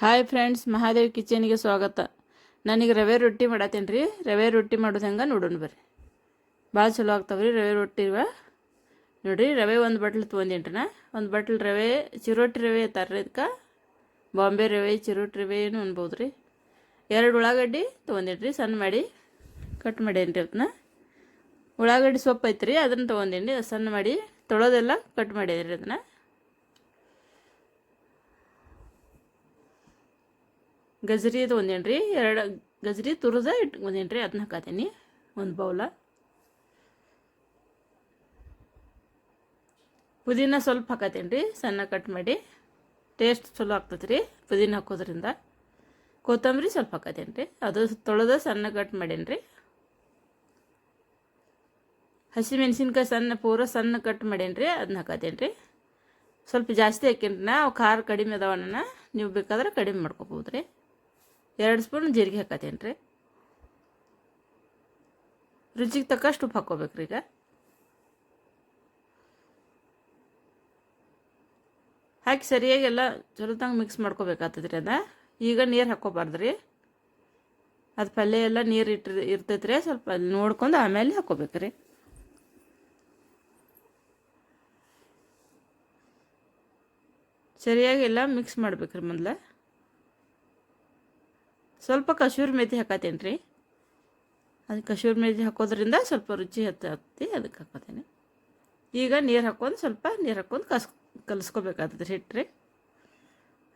Hi friends Mahadev ಕಿಚನ್ಗೆ ಸ್ವಾಗತ. ನನಗೆ ರವೆ ರೊಟ್ಟಿ ಮಾಡತ್ತೀನಿ ರೀ ರವೆ ರೊಟ್ಟಿ ಮಾಡೋದು ಹೆಂಗೆ ನೋಡೋಣ ಬರ್ರಿ. ಭಾಳ ಚಲೋ ಆಗ್ತಾವೆ ರೀ ರವೆ ರೊಟ್ಟಿ ಇವ. ನೋಡಿರಿ, ರವೆ ಒಂದು ಬಟ್ಲು ನಾ. ಒಂದು ಬಟ್ಲು ರವೆ, ಚಿರೋಟಿ ರವೆ ರೀ ಇದಕ್ಕೆ ಬಾಂಬೆ ರವೆ, ಚಿರೋಟಿ ರವೆ ಏನು ಅನ್ಬೋದು ರೀ ಎರಡು ಉಳ್ಳಾಗಡ್ಡಿ ತೊಗೊಂಡಿನ್ರಿ, ಸಣ್ಣ ಮಾಡಿ ಕಟ್ ಮಾಡೇನಿ ರೀ ಅದನ್ನ. ಉಳ್ಳಾಗಡ್ಡಿ ಸೊಪ್ಪು ಐತ್ರಿ, ಅದನ್ನು ತೊಗೊಂಡೇನಿ ಸಣ್ಣ ಮಾಡಿ ತೊಳೋದೆಲ್ಲ ಕಟ್ ಮಾಡೇನಿ ರೀ ಅದನ್ನು. ಗಜ್ರಿ ಒಂದೇನು ರೀ ಎರಡು ಗಜ್ರಿ ತುರಿದ ಇಟ್ಕೊಂಡೇನಿ ರೀ ಅದನ್ನ ಹಾಕತ್ತೀನಿ ಒಂದು ಬೌಲ. ಪುದೀನ ಸ್ವಲ್ಪ ಹಾಕತೀನಿ ರೀ ಸಣ್ಣ ಕಟ್ ಮಾಡಿ. ಟೇಸ್ಟ್ ಚಲೋ ಆಗ್ತದೆ ರೀ ಪುದೀನ ಹಾಕೋದ್ರಿಂದ. ಕೊತ್ತಂಬರಿ ಸ್ವಲ್ಪ ಹಾಕತೀನಿ ರೀ ಅದು ತೊಳೆದ ಸಣ್ಣ ಕಟ್ ಮಾಡೇನಿ ರೀ ಹಸಿಮೆಣ್ಸಿನ್ಕಾಯಿ ಸಣ್ಣ, ಪೂರ ಸಣ್ಣ ಕಟ್ ಮಾಡೇನಿ ರೀ ಅದನ್ನ ಹಾಕತೀನಿ ರೀ ಸ್ವಲ್ಪ ಜಾಸ್ತಿ ಹಾಕೇನಿ ನಾವು ಅವು ಖಾರ ಕಡಿಮೆ ಅದಾವಣ್ಣ ನೀವು ಬೇಕಾದ್ರೆ ಕಡಿಮೆ ಮಾಡ್ಕೋಬೋದು ರೀ ಎರಡು ಸ್ಪೂನ್ ಜೀರಿಗೆ ಹಾಕತ್ತೇನೆ ರೀ. ರುಚಿಗೆ ತಕ್ಕಷ್ಟು ಉಪ್ಪು ಹಾಕ್ಕೋಬೇಕ್ರಿ ಈಗ. ಹಾಕಿ ಸರಿಯಾಗಿ ಎಲ್ಲ ಚಲೋತಂಗೆ ಮಿಕ್ಸ್ ಮಾಡ್ಕೋಬೇಕಾಗ್ತದ್ರಿ ಅದ. ಈಗ ನೀರು ಹಾಕ್ಕೋಬಾರ್ದು ರೀ ಅದು ಪಲ್ಯ ಎಲ್ಲ ನೀರು ಇಟ್ಟಿ ಇರ್ತೈತೆ ರೀ ಸ್ವಲ್ಪ ನೋಡ್ಕೊಂಡು ಆಮೇಲೆ ಹಾಕೋಬೇಕು ರೀ ಸರಿಯಾಗಿ ಎಲ್ಲ ಮಿಕ್ಸ್ ಮಾಡ್ಬೇಕ್ರಿ ಮೊದಲು. ಸ್ವಲ್ಪ ಕಸೂರಿ ಮೇತಿ ಹಾಕತ್ತೇನೆ ರೀ. ಅದು ಕಸೂರಿ ಮೇತಿ ಹಾಕೋದ್ರಿಂದ ಸ್ವಲ್ಪ ರುಚಿ ಹತ್ತಿ ಅದಕ್ಕೆ ಹಾಕೋತೇನೆ. ಈಗ ನೀರು ಹಾಕೊಂಡು ಸ್ವಲ್ಪ ನೀರು ಹಾಕ್ಕೊಂಡು ಕಸ್ ಕಲಿಸ್ಕೋಬೇಕಾಗ್ತದೆ ಹಿಟ್ಟು ರೀ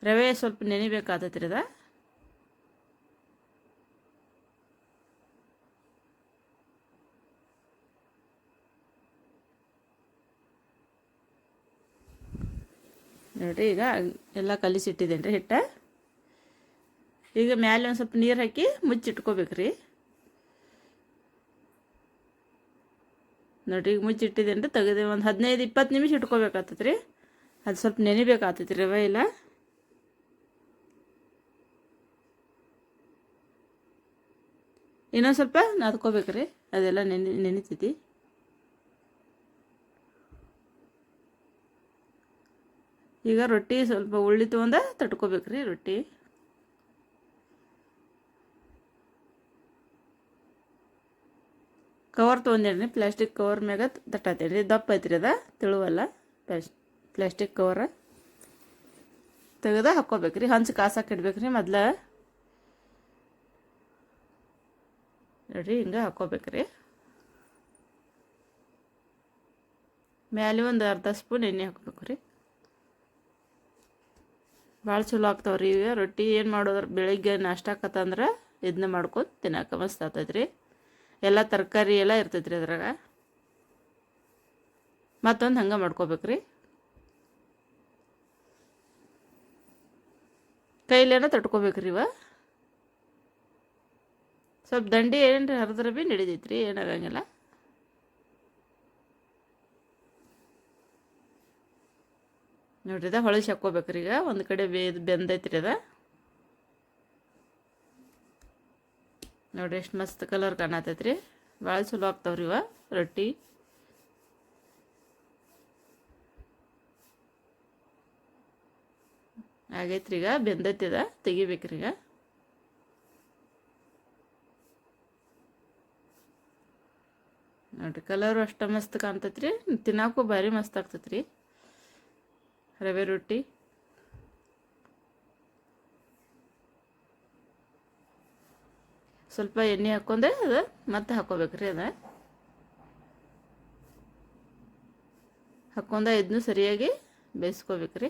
ರವೆ ಸ್ವಲ್ಪ ನೆನಿಬೇಕಾಗ್ತೈತೆ ರೀ ಅದ. ನೋಡಿರಿ ಈಗ ಎಲ್ಲ ಕಲಿಸಿಟ್ಟಿದ್ದೇನೆ ರೀ ಹಿಟ್ಟು. ಈಗ ಮ್ಯಾಲೆ ಒಂದು ಸ್ವಲ್ಪ ನೀರು ಹಾಕಿ ಮುಚ್ಚಿಟ್ಕೋಬೇಕ್ರಿ. ನೋಡಿರಿ, ಈಗ ಮುಚ್ಚಿಟ್ಟಿದ್ದೇನೆ ರೀ ತೆಗೆದು ಒಂದು ಹದಿನೈದು, ಇಪ್ಪತ್ತು ನಿಮಿಷ ಇಟ್ಕೋಬೇಕಾಗ್ತದೆ ರೀ ಅದು ಸ್ವಲ್ಪ ನೆನಿಬೇಕಾಗ್ತೈತಿ ರವೆ ಇಲ್ಲ ಇನ್ನೊಂದು ಸ್ವಲ್ಪ ನಾದ್ಕೋಬೇಕ್ರಿ, ಅದೆಲ್ಲ ನೆನೆ, ನೆನಿತೈತಿ. ಈಗ ರೊಟ್ಟಿ ಸ್ವಲ್ಪ ಉಳ್ಳಿ ತೊಗೊಂಡ ತಟ್ಕೋಬೇಕ್ರಿ ರೊಟ್ಟಿ. ಕವರ್ ತೊಗೊಂಡಿರ್ರಿ ಪ್ಲಾಸ್ಟಿಕ್ ಕವರ್ ಮ್ಯಾಗ ತಟ್ಟತ್ತೀರಿ ದಪ್ಪ ಐತ್ರಿ ಅದ, ತಿಳುವಲ್ಲ. ಪ್ಲಾಸ್ ಪ್ಲಾಸ್ಟಿಕ್ ಕವರ ತೆಗೆದ ಹಾಕ್ಕೋಬೇಕ್ರಿ. ಹಂಚು ಕಾಸಕ್ಕೆ ಇಡ್ಬೇಕು ರೀ ಮೊದ್ಲು. ನೋಡಿರಿ, ಹಿಂಗೆ ಹಾಕ್ಕೋಬೇಕ್ರಿ. ಮ್ಯಾಲೆ ಒಂದು ಅರ್ಧ ಸ್ಪೂನ್ ಎಣ್ಣೆ ಹಾಕ್ಬೇಕು ರೀ ಭಾಳ ಚಲೋ ಆಗ್ತಾವ್ರಿ ಈಗ. ರೊಟ್ಟಿ ಏನು ಮಾಡೋದ್ರ, ಬೆಳಿಗ್ಗೆ ನಾಷ್ಟಾಕತ್ತಂದ್ರೆ ಇದನ್ನ ಮಾಡ್ಕೊಂಡು ತಿನ್ನಕ್ಕೆ ಮಸ್ತ್ ಆಗ್ತೈತ್ರಿ. ಎಲ್ಲ ತರಕಾರಿ ಎಲ್ಲ ಇರ್ತೈತೆ ರೀ ಅದ್ರಾಗ. ಮತ್ತೊಂದು ಹಂಗೆ ಮಾಡ್ಕೋಬೇಕು ರೀ ಕೈಲೇನ ತಟ್ಕೋಬೇಕು ರೀ ಇವ. ಸ್ವಲ್ಪ ದಂಡಿ ಏನು ಹರಿದ್ರೆ ಭೀ ನಡಿದೈತ್ರಿ ಏನಾಗಂಗಿಲ್ಲ ನೋಡ್ರಿ ಅದ ಹೊಳಸಿ ಹಾಕ್ಕೋಬೇಕ್ರಿ ಈಗ. ಒಂದು ಕಡೆ ಬೇ ಬೆಂದೈತ್ರಿ ಅದ. ನೋಡಿರಿ ಎಷ್ಟು ಮಸ್ತ್ ಕಲರ್ ಕಾಣತೈತ್ರಿ. ಭಾಳ ಚಲೋ ಆಗ್ತಾವ್ರಿ ಇವ ರೊಟ್ಟಿ. ಆಗೈತ್ರಿ ಈಗ ಬೆಂದೈತಿದ ತೆಗಿಬೇಕ್ರಿ ಈಗ. ನೋಡ್ರಿ ಕಲರು ಅಷ್ಟು ಮಸ್ತ್ ಕಾಣ್ತೈತ್ರಿ, ತಿನ್ನಾಕು ಭಾರಿ ಮಸ್ತ್ ಆಗ್ತೈತ್ರಿ. ರವೆ ರೊಟ್ಟಿ. ಸ್ವಲ್ಪ ಎಣ್ಣೆ ಹಾಕ್ಕೊಂಡೆ ಅದು ಮತ್ತೆ ಹಾಕೋಬೇಕು ರೀ ಅದ. ಹಾಕ್ಕೊಂಡ ಇದನ್ನು ಸರಿಯಾಗಿ ಬೇಯಿಸ್ಕೋಬೇಕು ರೀ.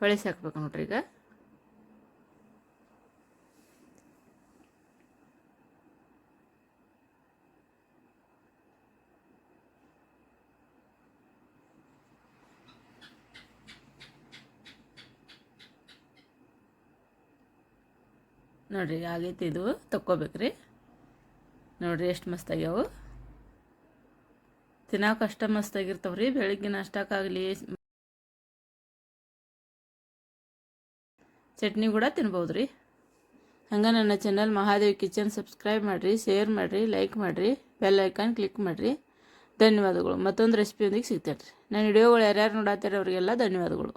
ಹೊಳಿಸಿ ಹಾಕ್ಬೇಕು ನೋಡ್ರಿ ಈಗ. ನೋಡಿರಿ, ಆಗೈತಿ ಇದು. ತಕ್ಕೋಬೇಕ್ರಿ. ನೋಡಿರಿ, ಎಷ್ಟು ಮಸ್ತಾಗ್ಯಾವು. ತಿನ್ನೋಕೆ ಅಷ್ಟ ಮಸ್ತಾಗಿರ್ತಾವೆ ರೀ ಬೆಳಿಗ್ಗೆ ನಾಷ್ಟಕ್ಕಾಗಲಿ ಚಟ್ನಿ ಕೂಡ ತಿನ್ಬೋದು ರೀ ಹಂಗೆ ನನ್ನ ಚಾನಲ್ ಮಹಾದೇವಿ ಕಿಚನ್ ಸಬ್ಸ್ಕ್ರೈಬ್ ಮಾಡಿರಿ ಶೇರ್ ಮಾಡಿರಿ ಲೈಕ್ ಮಾಡಿರಿ ಬೆಲ್ ಐಕಾನ್ ಕ್ಲಿಕ್ ಮಾಡಿರಿ. ಧನ್ಯವಾದಗಳು. ಮತ್ತೊಂದು ರೆಸಿಪಿಯೊಂದಿಗೆ ಸಿಗ್ತೇನೆ ರೀ ನನ್ನ ವಿಡಿಯೋಗಳು ಯಾರ್ಯಾರು ನೋಡತ್ತಾರೆ ಅವರಿಗೆಲ್ಲ ಧನ್ಯವಾದಗಳು.